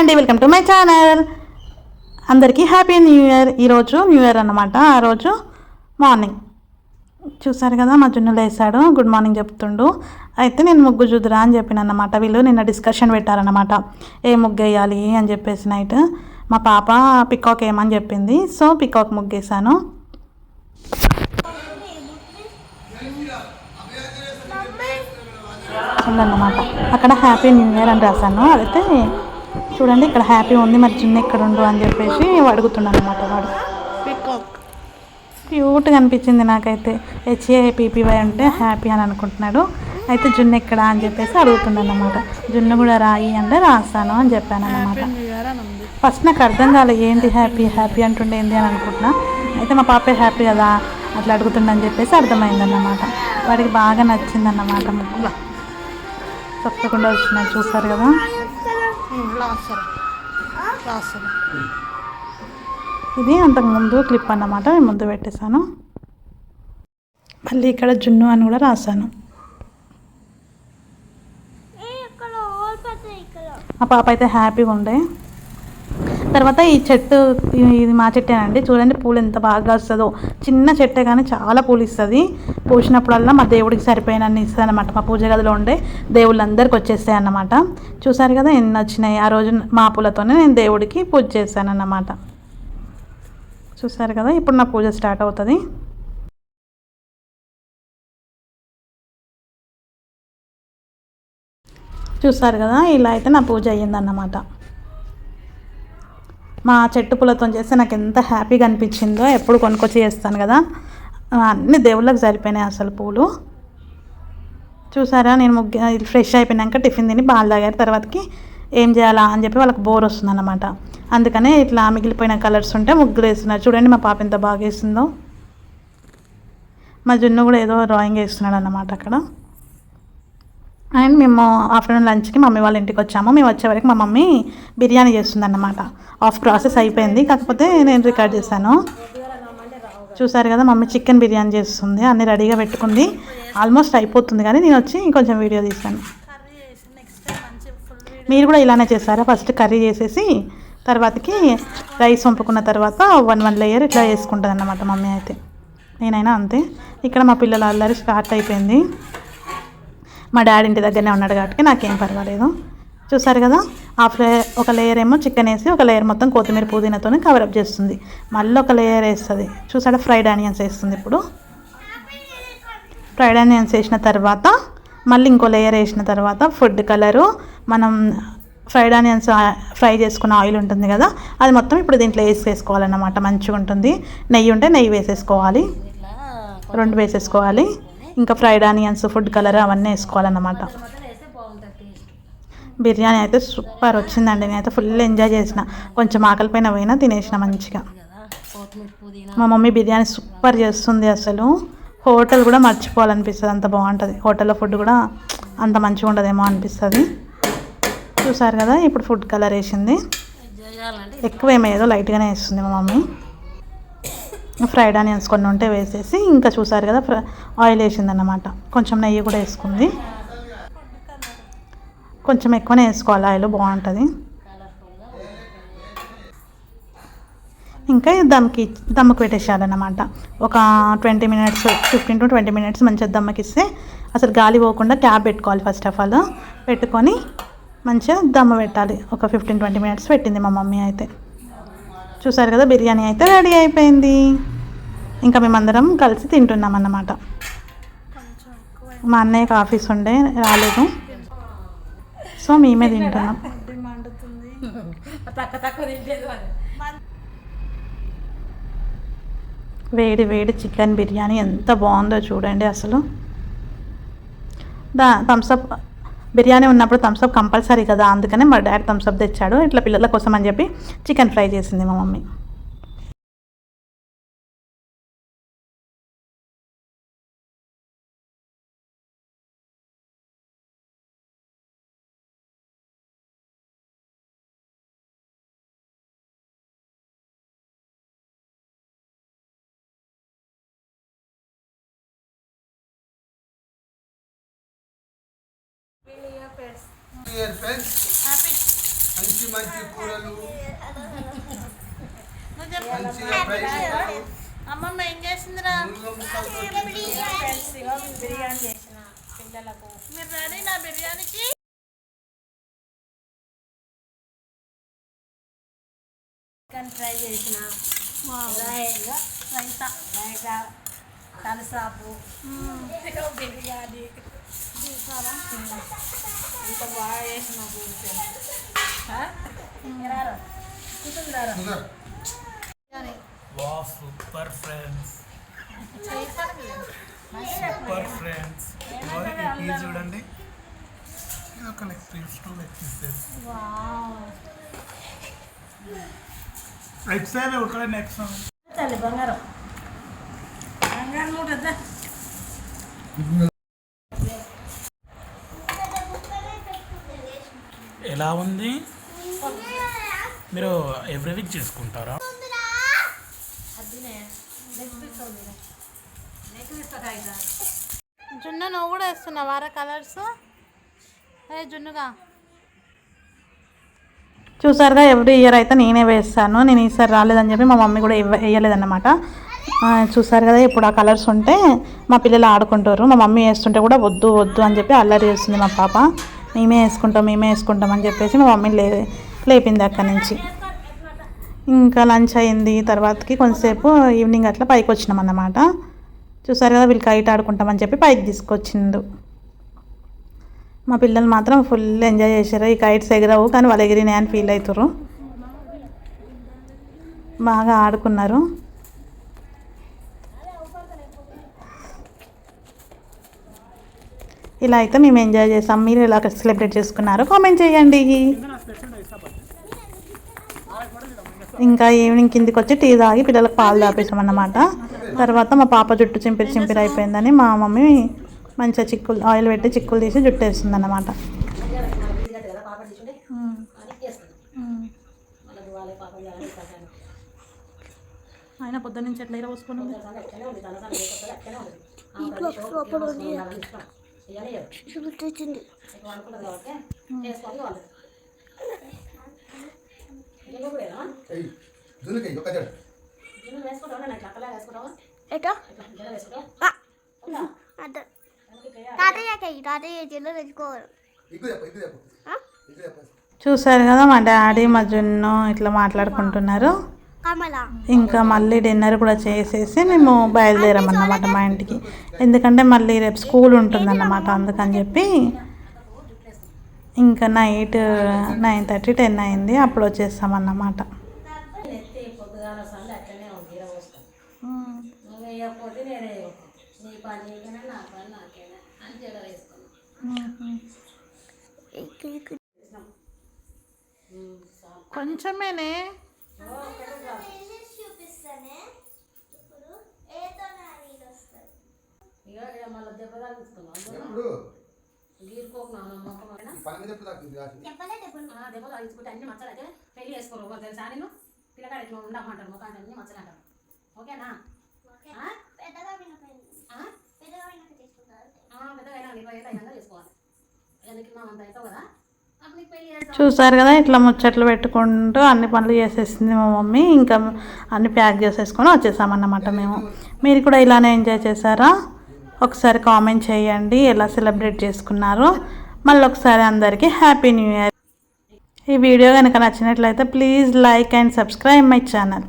అండి welcome to my channel. అందరికీ happy new year. ఈరోజు న్యూ ఇయర్ అన్నమాట. ఆ రోజు మార్నింగ్. చూసారు కదా మా జున్ను లేసాడు. గుడ్ మార్నింగ్ చెప్తుండు. అయితే నేను ముగ్గు చూద్దురా అని చెప్పిన అన్నమాట. వీళ్ళు నిన్న డిస్కషన్ పెట్టారన్నమాట. ఏ ముగ్గు వేయాలి అని చెప్పేసి నైట్. మా పాప పికాక్ ఏమని చెప్పింది. సో పికాక్ ముగ్గేసాను అన్నమాట అక్కడ హ్యాపీ న్యూ ఇయర్ అని రాశాను. అయితే చూడండి ఇక్కడ హ్యాపీ ఉంది మరి చిన్న ఎక్కడ ఉండు అని చెప్పేసి అడుగుతున్నాను అనమాట వాడు క్యూట్గా అనిపించింది నాకైతే. హెచ్ఏ పీపీవై అంటే హ్యాపీ అని అనుకుంటున్నాడు. అయితే జున్ను ఎక్కడ అని చెప్పేసి అడుగుతున్నాను అనమాట జున్ను కూడా రాయి అంటే రాస్తాను అని చెప్పాను అనమాట ఫస్ట్ నాకు అర్థం కాలేదు ఏంటి హ్యాపీ హ్యాపీ అంటుండే ఏంటి అని అనుకుంటున్నా. అయితే మా పాపే హ్యాపీ కదా అట్లా అడుగుతుండని చెప్పేసి అర్థమైందన్నమాట. వాడికి బాగా నచ్చిందన్నమాట తప్పకుండా వచ్చినాయి చూస్తారు కదా. ఇది అంతకుముందు క్లిప్ అన్నమాట నేను ముందు పెట్టేశాను. మళ్ళీ ఇక్కడ జున్ను అని కూడా రాశాను. ఆ పాప అయితే హ్యాపీగా ఉండే. తర్వాత ఈ చెట్టు ఇది మా చెట్టేనండి. చూడండి పూలు ఎంత బాగా వస్తుందో. చిన్న చెట్టే కానీ చాలా పూలు ఇస్తుంది. పూసినప్పుడల్లా మా దేవుడికి సరిపోయినన్ని ఇస్తుంది అనమాట మా పూజ గదిలో ఉండే దేవుళ్ళందరికీ వచ్చేస్తాయి అన్నమాట చూసారు కదా ఎన్ని వచ్చినాయి ఆ రోజు మా పూలతోనే నేను దేవుడికి పూజ చేశాను అన్నమాట చూసారు కదా ఇప్పుడు నా పూజ స్టార్ట్ అవుతుంది. చూసారు కదా ఇలా అయితే నా పూజ అయ్యిందన్నమాట. మా చెట్టు పూలతో చేస్తే నాకు ఎంత హ్యాపీగా అనిపించిందో ఎప్పుడు కొనుక్కొచ్చి చేస్తాను కదా. అన్ని దేవుళ్ళకి సరిపోయినాయి అసలు పూలు. చూసారా నేను ముగ్గు ఫ్రెష్ అయిపోయినాక టిఫిన్ తిని బాల్ తాగారు. తర్వాతకి ఏం చేయాలా అని చెప్పి వాళ్ళకి బోర్ వస్తుంది అనమాట అందుకనే ఇట్లా మిగిలిపోయిన కలర్స్ ఉంటే ముగ్గులు వేస్తున్నారు. చూడండి మా పాప ఎంత బాగా వేస్తుందో మా జున్ను కూడా ఏదో డ్రాయింగ్ వేస్తున్నాడు అన్నమాట అక్కడ. అండ్ మేము ఆఫ్టర్నూన్ లంచ్కి మమ్మీ వాళ్ళ ఇంటికి వచ్చాము. మేము వచ్చే వరకు మా మమ్మీ బిర్యానీ చేస్తుంది అన్నమాట ఆఫ్ ప్రాసెస్ అయిపోయింది. కాకపోతే నేను రికార్డ్ చేశాను. చూసారు కదా మమ్మీ చికెన్ బిర్యానీ చేస్తుంది. అన్నీ రెడీగా పెట్టుకుంది. ఆల్మోస్ట్ అయిపోతుంది కానీ నేను వచ్చి ఇంకొంచెం వీడియో తీశాను. మీరు కూడా ఇలానే చేస్తారా ఫస్ట్ కర్రీ చేసేసి తర్వాతకి రైస్ వంపుకున్న తర్వాత వన్ వన్ లేయర్ ఇట్లా వేసుకుంటుంది అన్నమాట మమ్మీ అయితే. నేనైనా అంతే. ఇక్కడ మా పిల్లల అల్లరి స్టార్ట్ అయిపోయింది. మా డాడీ ఇంటి దగ్గరనే ఉన్నాడు కాబట్టి నాకేం పర్వాలేదు. చూసారు కదా? హాఫ్ లేయర్ ఒక లేయర్ ఏమో చికెన్ వేసి ఒక లేయర్ మొత్తం కొత్తిమీర పుదీనాతో కవరప్ చేస్తుంది. మళ్ళీ ఒక లేయర్ వేస్తుంది. చూసారా? ఫ్రైడ్ ఆనియన్స్ వేస్తుంది ఇప్పుడు. ఫ్రైడ్ ఆనియన్స్ వేసిన తర్వాత మళ్ళీ ఇంకో లేయర్ వేసిన తర్వాత ఫుడ్ కలరు మనం ఫ్రైడ్ ఆనియన్స్ ఫ్రై చేసుకున్న ఆయిల్ ఉంటుంది కదా? అది మొత్తం ఇప్పుడు దీంట్లో వేసేసుకోవాలన్నమాట మంచిగా ఉంటుంది నెయ్యి ఉంటే నెయ్యి వేసేసుకోవాలి. రెండు వేసేసుకోవాలి. ఇంకా ఫ్రైడ్ ఆనియన్స్ ఫుడ్ కలర్ అవన్నీ వేసుకోవాలన్నమాట. బిర్యానీ అయితే సూపర్ వచ్చిందండి. నేనైతే ఫుల్ ఎంజాయ్ చేసిన. కొంచెం ఆకలిపోయిన పోయినా తినేసిన మంచిగా. మా మమ్మీ బిర్యానీ సూపర్ చేస్తుంది అసలు. హోటల్ కూడా మర్చిపోవాలనిపిస్తుంది. అంత బాగుంటుంది. హోటల్లో ఫుడ్ కూడా అంత మంచిగా ఉండదేమో అనిపిస్తుంది. చూసారు కదా ఇప్పుడు ఫుడ్ కలర్ వేసింది. ఎక్కువ ఏమేదో లైట్గానే వేస్తుంది మా మమ్మీ. ఫ్రైడ్ ఆనియన్స్ కొన్ని ఉంటే వేసేసి ఇంకా చూసారు కదా ఆయిల్ వేసిందన్నమాట. కొంచెం నెయ్యి కూడా వేసుకుంది. కొంచెం ఎక్కువనే వేసుకోవాలి ఆయిల్ బాగుంటుంది. ఇంకా దమ్కి దమ్ముకు పెట్టేసేయాలన్నమాట. ఒక twenty minutes fifteen to twenty minutes మంచిగా దమ్మకిస్తే అసలు గాలి పోకుండా క్యాప్ పెట్టుకోవాలి ఫస్ట్ ఆఫ్ ఆల్. పెట్టుకొని మంచిగా దమ్ము పెట్టాలి. ఒక ఫిఫ్టీన్ ట్వంటీ మినిట్స్ పెట్టింది మా మమ్మీ అయితే. చూసారు కదా బిర్యానీ అయితే రెడీ అయిపోయింది. ఇంకా మేమందరం కలిసి తింటున్నాం అన్నమాట. మా అన్నయ్యకి ఆఫీస్ ఉండే రాలేదు. సో మేమే తింటున్నాం. వేడి వేడి చికెన్ బిర్యానీ ఎంత బాగుందో చూడండి అసలు. దా థమ్స్అప్ బిర్యానీ ఉన్నప్పుడు థమ్స్అప్ కంపల్సరీ కదా అందుకనే మా డాడీ థమ్స్అప్ తెచ్చాడు. ఇట్లా పిల్లల కోసం అని చెప్పి చికెన్ ఫ్రై చేసింది మా మమ్మీ. మంచి మంచి కూరలు అమ్మమ్మ ఏం చేసిందిరా బిర్యానీ చేసిన పిల్లలకు మీరు రెడీ నా బిర్యానీకి చికెన్ ఫ్రై చేసిన రాయిగా రైతా రైతా తలసాపు బిర్యానీ చూసారా ఇంత బాగా చేసిన కూర్చొని super friends super friends piece చూడండి ఇది ఒక leg piece two leg pieces right side next తల్లి బంగారం. బంగారం ఉంటుందా ఎలా ఉంది? మీరు ఎవ్రీ వీక్ చేసుకుంటారా? జున్ను నువ్వు కూడా వేస్తున్నావారా కలర్స్ ఏ జున్నుగా? చూసారుగా ఎవ్రీ ఇయర్ అయితే నేనే వేస్తాను. నేను ఈసారి రాలేదని చెప్పి మా మమ్మీ కూడా ఇవ్వ వేయలేదన్నమాట. చూసారు కదా ఇప్పుడు ఆ కలర్స్ ఉంటే మా పిల్లలు ఆడుకుంటారు. మా మమ్మీ వేస్తుంటే కూడా వద్దు వద్దు అని చెప్పి అల్లరి చేస్తుంది మా పాప. మేమే వేసుకుంటాం మేమే వేసుకుంటాం అని చెప్పేసి మా మమ్మీ లే లేపింది అక్కడి నుంచి. ఇంకా లంచ్ అయింది తర్వాతకి కొంతసేపు ఈవినింగ్ అట్లా పైకి వచ్చినాం అన్నమాట. చూసారు కదా వీళ్ళు కైట్ ఆడుకుంటామని చెప్పి పైకి తీసుకొచ్చిండు. మా పిల్లలు మాత్రం ఫుల్ ఎంజాయ్ చేశారు. ఈ కైట్స్ ఎగరవు కానీ వాళ్ళు ఎగిరినాయని ఫీల్ అవుతారు బాగా ఆడుకున్నారు. ఇలా అయితే మేము ఎంజాయ్ చేసాం. మీరు ఎలా సెలబ్రేట్ చేసుకున్నారు కామెంట్ చేయండి. ఇంకా ఈవినింగ్ కిందికి వచ్చి టీ తాగి పిల్లలకు పాలు తాపేసాం అన్నమాట తర్వాత మా పాప జుట్టు చింపిరి చింపిరి అయిపోయిందని మా మమ్మీ మంచిగా చిక్కులు ఆయిల్ పెట్టి చిక్కులు తీసి జుట్టు వేస్తుంది అన్నమాట ఆయన పొద్దు నుంచి ఎట్లా చెప్పు. చూసారు కదా మా డాడీ మా జున్ను ఇట్లా మాట్లాడుకుంటున్నారు. ఇంకా మళ్ళీ డిన్నర్ కూడా చేసేసి మేము బయలుదేరామన్నమాట మా ఇంటికి. ఎందుకంటే మళ్ళీ రేపు స్కూల్ ఉంటుందన్నమాట అందుకని చెప్పి ఇంకా నైట్ నైన్ థర్టీ టెన్ అయింది అప్పుడు వచ్చేస్తామన్నమాట. ఎత్తి పొద్దుగాల సంది అట్లనే ఉంది ఇరవై వస్తాను నువ్వు వేయకపోతే నేనే నీ పని నీకైనా నా పని నాకైనా అని జడ వేసుకున్నాను కొంచెమేనే చూపిస్తానే ఇప్పుడు ఇక ఇక మళ్ళీ దెబ్బ? ఆ దెబ్బ తగ్గించుకుంటే అన్ని మచ్చలు అయితే పెళ్ళి చేసుకోరు. ఎవరు తెలుసా నేను పిల్లగాడు ఇట్లా ఉండమంటారు ముఖాన్ని అన్ని మచ్చలు అంటారు ఓకేనా ఆ? పెద్దగా? పెద్దగా ఇరవై ఏళ్ళు అయినా చేసుకోవాలి. ఎందుకు? మా అంత అవుతావు కదా? చూసారు కదా ఇట్లా ముచ్చట్లు పెట్టుకుంటూ అన్ని పనులు చేసేసింది మా మమ్మీ. ఇంకా అన్ని ప్యాక్ చేసేసుకొని వచ్చేసామన్నమాట మేము. మీరు కూడా ఇలానే ఎంజాయ్ చేశారా? ఒకసారి కామెంట్ చేయండి ఎలా సెలబ్రేట్ చేసుకున్నారు. మళ్ళీ ఒకసారి అందరికీ హ్యాపీ న్యూ ఇయర్ ఈ వీడియో కనుక నచ్చినట్లయితే please like and subscribe my channel